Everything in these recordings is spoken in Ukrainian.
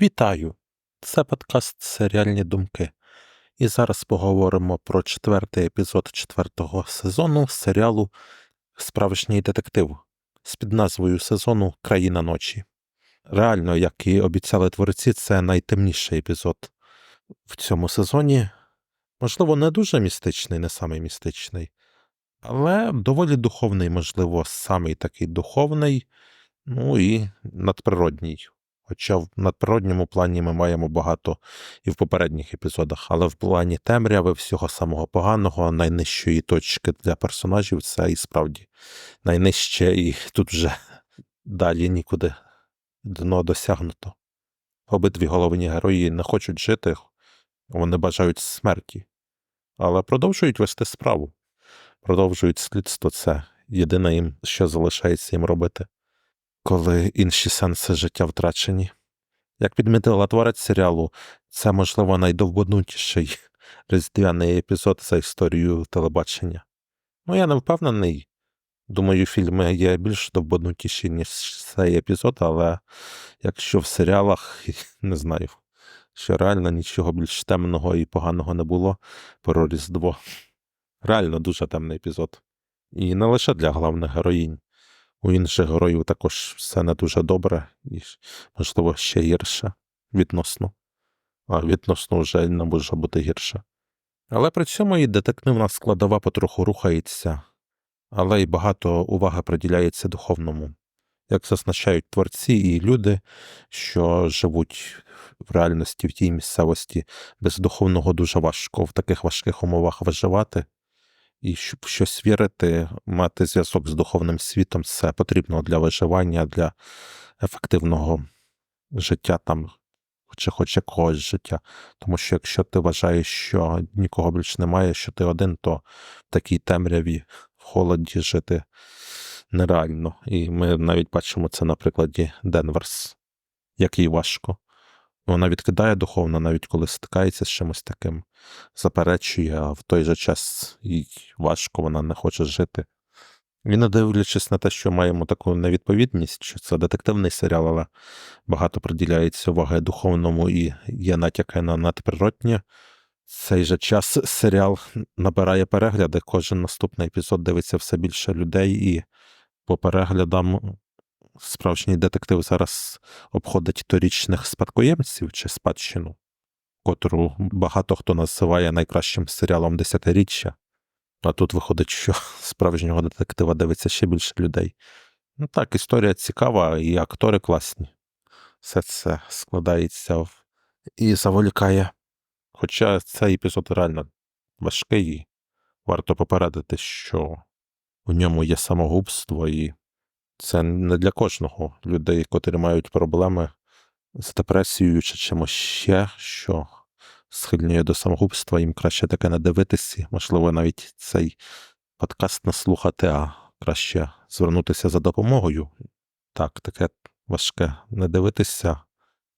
Вітаю! Це подкаст Серіальні думки. І зараз поговоримо про четвертий епізод четвертого сезону серіалу Справжній детектив з під назвою сезону Країна ночі. Реально, як і обіцяли творці, це найтемніший епізод в цьому сезоні. Можливо, не дуже містичний, не самий містичний, але доволі духовний, можливо, самий такий духовний, ну і надприродній. Хоча в надприродньому плані ми маємо багато і в попередніх епізодах, але в плані темряви всього самого поганого, найнижчої точки для персонажів це і справді найнижче, і тут вже далі нікуди дно досягнуто. Обидві головні герої не хочуть жити, вони бажають смерті, але продовжують вести справу, продовжують слідство. Це єдине їм, що залишається їм робити коли інші сенси життя втрачені. Як підмітила творець серіалу, це, можливо, найдовбанутіший різдвяний епізод за історію телебачення. Ну, я не впевнений. Думаю, фільми є більш довбанутіші, ніж цей епізод, але якщо в серіалах, не знаю, що реально нічого більш темного і поганого не було про Різдво. Реально дуже темний епізод. І не лише для головних героїнь. У інших героїв також все не дуже добре, і, можливо, ще гірше відносно. А відносно вже не може бути гірше. Але при цьому і детективна складова потроху рухається, але й багато уваги приділяється духовному. Як зазначають творці і люди, що живуть в реальності в тій місцевості, без духовного дуже важко в таких важких умовах виживати, і щоб щось вірити, мати зв'язок з духовним світом це потрібно для виживання, для ефективного життя там, чи хоч якогось життя. Тому що якщо ти вважаєш, що нікого більш немає, що ти один, то в такій темряві, в холоді жити нереально. І ми навіть бачимо це на прикладі Денверс, як їй важко. Вона відкидає духовно, навіть коли стикається з чимось таким, заперечує, а в той же час їй важко, вона не хоче жити. І не дивлячись на те, що маємо таку невідповідність, що це детективний серіал, але багато приділяється уваги духовному і є натяки на надприроднє. Цей же час серіал набирає перегляди, кожен наступний епізод дивиться все більше людей, і по переглядам справжній детектив зараз обходить торічних спадкоємців чи спадщину, котру багато хто називає найкращим серіалом десятиріччя. А тут виходить, що справжнього детектива дивиться ще більше людей. Ну так, історія цікава, і актори класні. Все це складається в... і заволікає. Хоча цей епізод реально важкий, і варто попередити, що у ньому є самогубство, і це не для кожного людей, котрі мають проблеми з депресією чи чимось ще, що схильнює до самогубства, їм краще таке не дивитися. Можливо, навіть цей подкаст не слухати, а краще звернутися за допомогою. Так, таке важке не дивитися,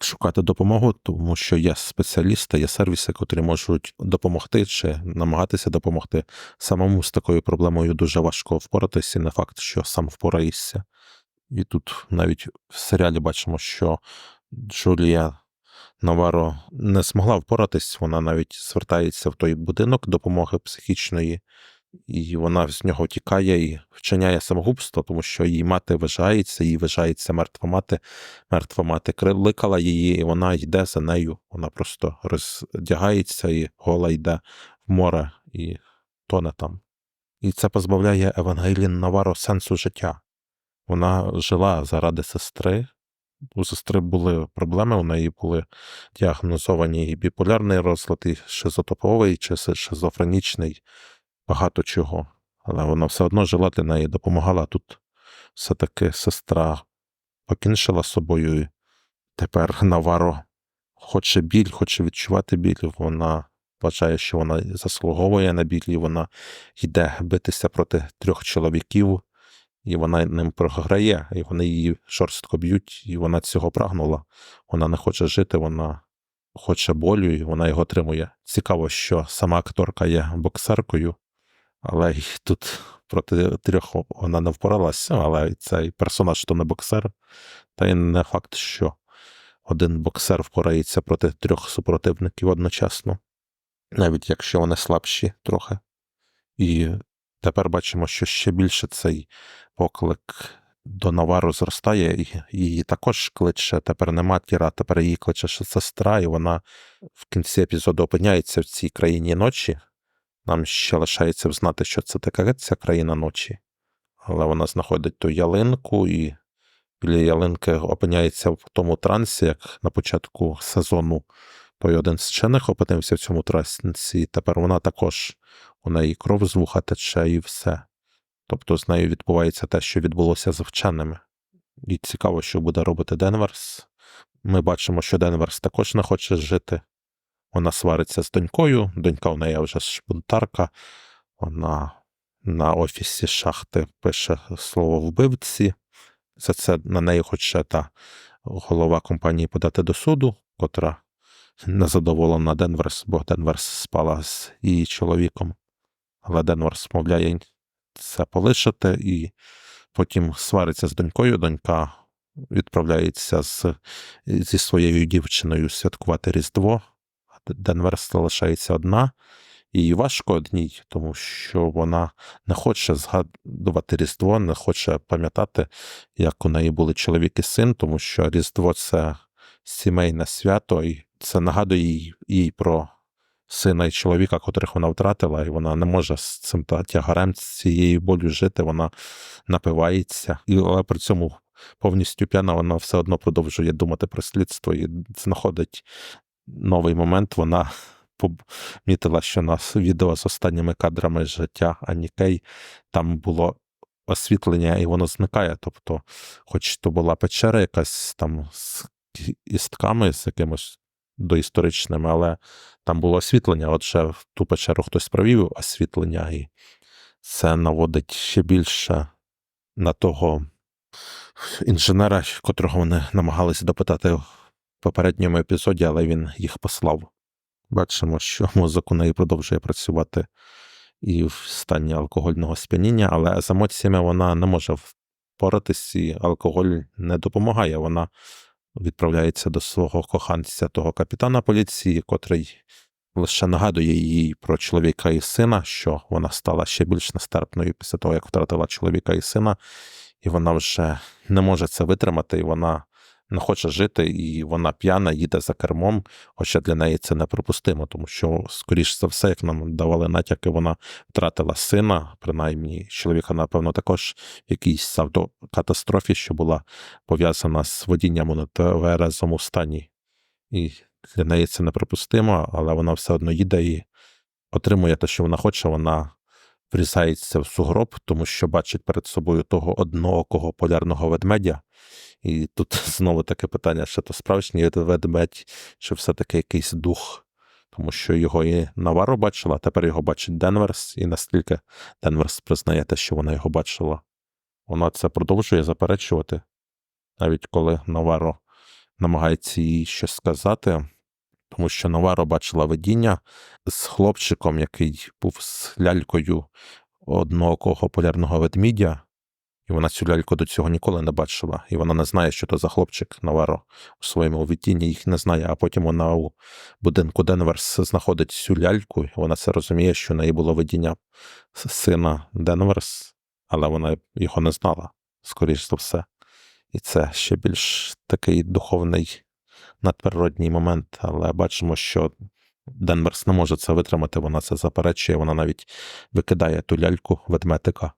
шукати допомогу, тому що є спеціалісти, є сервіси, котрі можуть допомогти чи намагатися допомогти. Самому з такою проблемою дуже важко впоратися, не факт, що сам впораєшся. І тут навіть в серіалі бачимо, що Джулія Наваро не змогла впоратись, вона навіть звертається в той будинок допомоги психічної, і вона з нього тікає і вчиняє самогубство, тому що її мати вважається, їй вважається мертва мати. Мертва мати кликала її, і вона йде за нею. Вона просто роздягається і гола йде в море і тоне там. І це позбавляє Евангелін Наваро сенсу життя. Вона жила заради сестри. У сестри були проблеми, у неї були діагнозовані і біполярний розлад, і шизотоповий, чи шизофренічний, багато чого. Але вона все одно жила для неї, допомагала тут. Все-таки сестра покінчила собою, і тепер Наваро хоче біль, хоче відчувати біль. Вона вважає, що вона заслуговує на біль, і вона йде битися проти трьох чоловіків і вона ним програє, і вони її жорстко б'ють, і вона цього прагнула. Вона не хоче жити, вона хоче болю, і вона його отримує. Цікаво, що сама акторка є боксеркою, але й тут проти трьох вона не впоралася, але цей персонаж то не боксер, та й не факт, що один боксер впорається проти трьох супротивників одночасно, навіть якщо вони слабші трохи. І тепер бачимо, що ще більше цей поклик до Навару зростає, і її також кличе. Тепер не матір, а тепер її кличе сестра, і вона в кінці епізоду опиняється в цій країні ночі. Нам ще лишається взнати, що це таке ця країна ночі. Але вона знаходить ту ялинку, і біля ялинки опиняється в тому трансі, як на початку сезону той один з вчених опинився в цьому трансі, тепер вона також у неї кров з вуха тече і все. Тобто з нею відбувається те, що відбулося з вченими. І цікаво, що буде робити Денверс. Ми бачимо, що Денверс також не хоче жити. Вона свариться з донькою, донька в неї вже шпунтарка. Вона на офісі шахти пише слово вбивці. За це на неї хоче та голова компанії подати до суду, котра незадоволена Денверс, бо Денверс спала з її чоловіком. Але Денверс мовляє це полишити, і потім свариться з донькою. Донька відправляється з, зі своєю дівчиною святкувати Різдво. Денверс залишається одна, і важко одній, тому що вона не хоче згадувати Різдво, не хоче пам'ятати, як у неї були чоловік і син, тому що Різдво це сімейне свято, і це нагадує їй, їй про сина і чоловіка, котрих вона втратила, і вона не може з цим тягарем, з цією болю жити, вона напивається, і але при цьому повністю п'яна, вона все одно продовжує думати про слідство і знаходить новий момент. Вона помітила, що на відео з останніми кадрами життя Ані Кей там було освітлення, і воно зникає. Тобто, хоч то була печера якась там з істками, з якимось доісторичними, але там було освітлення. Отже, в ту печеру хтось провів освітлення, і це наводить ще більше на того інженера, котрого вони намагалися допитати попередньому епізоді, але він їх послав. Бачимо, що мозок у неї продовжує працювати і в стані алкогольного сп'яніння, але з емоціями вона не може впоратись, і алкоголь не допомагає. Вона відправляється до свого коханця, того капітана поліції, котрий лише нагадує їй про чоловіка і сина, що вона стала ще більш нестерпною після того, як втратила чоловіка і сина, і вона вже не може це витримати, і вона не хоче жити, і вона п'яна, їде за кермом, хоча для неї це неприпустимо, тому що, скоріш за все, як нам давали натяки, вона втратила сина, принаймні чоловіка, напевно, також в якійсь автокатастрофі, що була пов'язана з водінням у нетверезому стані. І для неї це неприпустимо, але вона все одно їде і отримує те, що вона хоче, вона врізається в сугроб, тому що бачить перед собою того одноокого полярного ведмедя. І тут знову таке питання, що то справжній ведмедь, чи все-таки якийсь дух, тому що його і Наваро бачила, тепер його бачить Денверс, і наскільки Денверс признає те, що вона його бачила. Вона це продовжує заперечувати, навіть коли Наваро намагається їй щось сказати, тому що Наваро бачила видіння з хлопчиком, який був з лялькою одноокого полярного ведмідя. І вона цю ляльку до цього ніколи не бачила, і вона не знає, що то за хлопчик Наваро у своєму відтінні їх не знає. А потім вона у будинку Денверс знаходить цю ляльку, і вона це розуміє, що в неї було видіння сина Денверс, але вона його не знала, скоріш за все. І це ще більш такий духовний надприродній момент, але бачимо, що Денверс не може це витримати, вона це заперечує, вона навіть викидає ту ляльку ведметика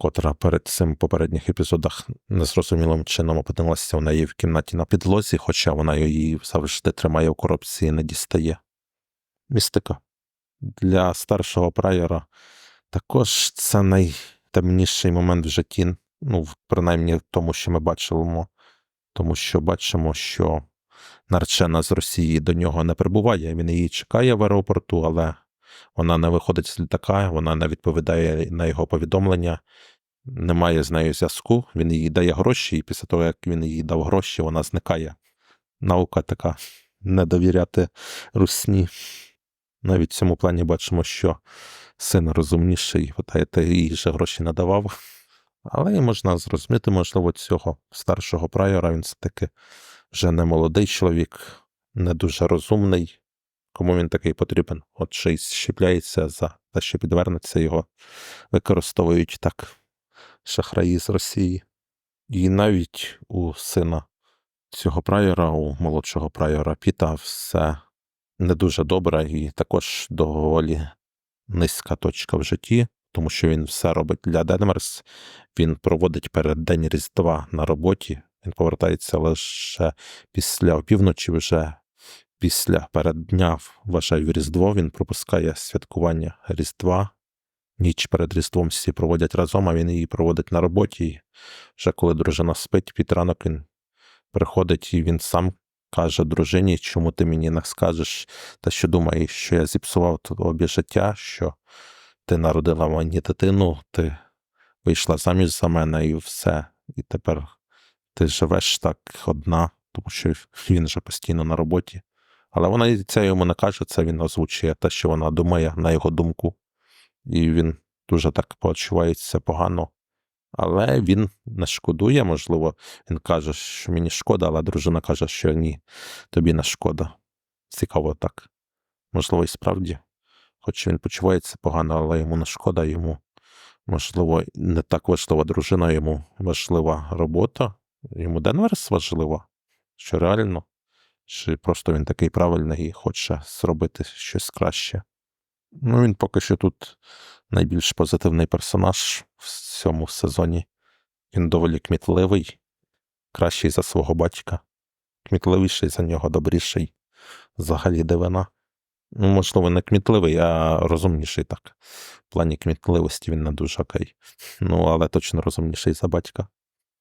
котра перед цим попередніх епізодах незрозумілим чином опинилася в неї в кімнаті на підлозі, хоча вона її завжди тримає в коробці і не дістає. Містика. Для старшого прайора також це найтемніший момент в житті, ну, принаймні в тому, що ми бачимо, тому що бачимо, що наречена з Росії до нього не прибуває. Він її чекає в аеропорту, але вона не виходить з літака, вона не відповідає на його повідомлення, немає з нею зв'язку. Він їй дає гроші, і після того, як він їй дав гроші, вона зникає. Наука така не довіряти русні. Навіть в цьому плані бачимо, що син розумніший, питаєте, їй же гроші не давав. Але і можна зрозуміти, можливо, цього старшого прайора він все-таки вже не молодий чоловік, не дуже розумний. Кому він такий потрібен? От й щепляється за те, що підвернеться, його використовують так шахраї з Росії. І навіть у сина цього прайора, у молодшого прайора Піта, все не дуже добре і також доволі низька точка в житті, тому що він все робить для Денверс. Він проводить перед День Різдва на роботі. Він повертається лише після опівночі, вже після переддня вважаю Різдво. Він пропускає святкування Різдва. Ніч перед Різдвом всі проводять разом, а він її проводить на роботі. І вже коли дружина спить, під ранок він приходить і він сам каже дружині, чому ти мені не скажеш те, що думаєш, що я зіпсував тобі життя, що ти народила мені дитину, ти вийшла заміж за мене і все. І тепер ти живеш так одна, тому що він же постійно на роботі. Але вона це йому не каже, це він озвучує те, що вона думає, на його думку. І він дуже так почувається погано. Але він не шкодує, можливо, він каже, що мені шкода, але дружина каже, що ні, тобі не шкода. Цікаво так. Можливо, і справді. Хоч він почувається погано, але йому не шкода, йому, можливо, не так важлива дружина, йому важлива робота, йому Денверс важлива, що реально, чи просто він такий правильний і хоче зробити щось краще. Ну, він поки що тут найбільш позитивний персонаж в цьому сезоні. Він доволі кмітливий, кращий за свого батька, кмітливіший за нього, добріший, взагалі дивина. Ну, можливо, не кмітливий, а розумніший так. В плані кмітливості він не дуже окей. Ну, але точно розумніший за батька.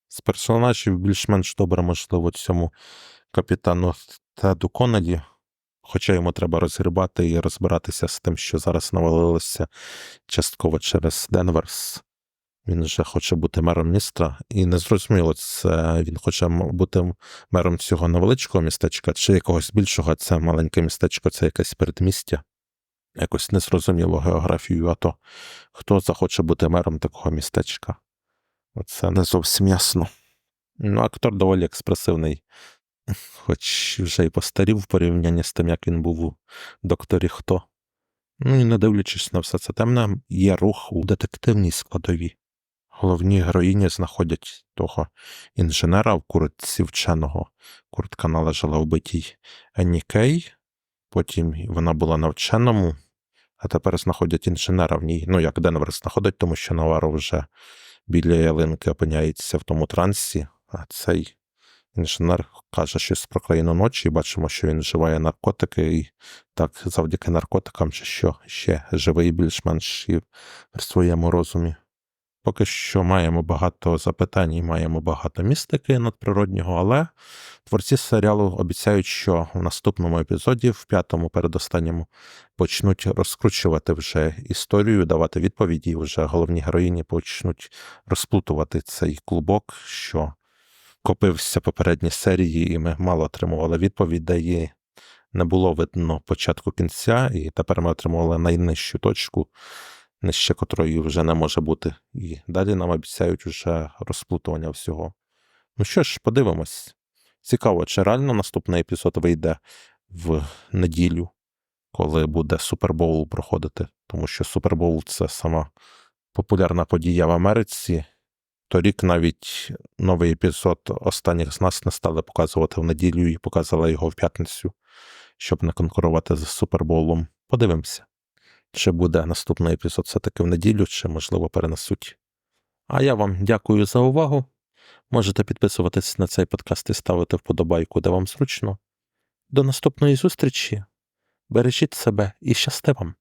З персонажів більш-менш добре, можливо, цьому капітану Теду Коннеді, хоча йому треба розгрібати і розбиратися з тим, що зараз навалилося частково через Денверс. Він вже хоче бути мером міста, і незрозуміло, це він хоче бути мером цього невеличкого містечка чи якогось більшого, це маленьке містечко, це якесь передмістя. Якось незрозуміло географію, а то хто захоче бути мером такого містечка. Це не зовсім ясно. Ну, актор доволі експресивний, хоч вже й постарів в порівнянні з тим, як він був у докторі Хто. Ну і не дивлячись на все це темне, є рух у детективній складовій. Головні героїні знаходять того інженера в куртці вченого. Куртка належала вбитій Енні Кей, потім вона була на вченому, а тепер знаходять інженера в ній. Ну, як Денвер знаходить, тому що Наваро вже біля ялинки опиняється в тому трансі, а цей інженер каже щось про країну ночі, і бачимо, що він вживає наркотики, і так завдяки наркотикам, чи що ще живий більш-менш і в своєму розумі. Поки що маємо багато запитань і маємо багато містики надприроднього, але творці серіалу обіцяють, що в наступному епізоді, в п'ятому передостанньому, почнуть розкручувати вже історію, давати відповіді, і вже головні героїні почнуть розплутувати цей клубок, що копився попередні серії, і ми мало отримували відповідей. Не було видно початку кінця, і тепер ми отримували найнижчу точку нижче котрої вже не може бути. І далі нам обіцяють вже розплутування всього. Ну що ж, подивимось. Цікаво, чи реально наступний епізод вийде в неділю, коли буде Супербоул проходити, тому що Супербоул це сама популярна подія в Америці. Торік навіть новий епізод останніх з нас не стали показувати в неділю і показали його в п'ятницю, щоб не конкурувати з Супербоулом. Подивимося. Чи буде наступний епізод все-таки в неділю, чи, можливо, перенесуть. А я вам дякую за увагу. Можете підписуватись на цей подкаст і ставити вподобайку, де вам зручно. До наступної зустрічі. Бережіть себе і щасти вам!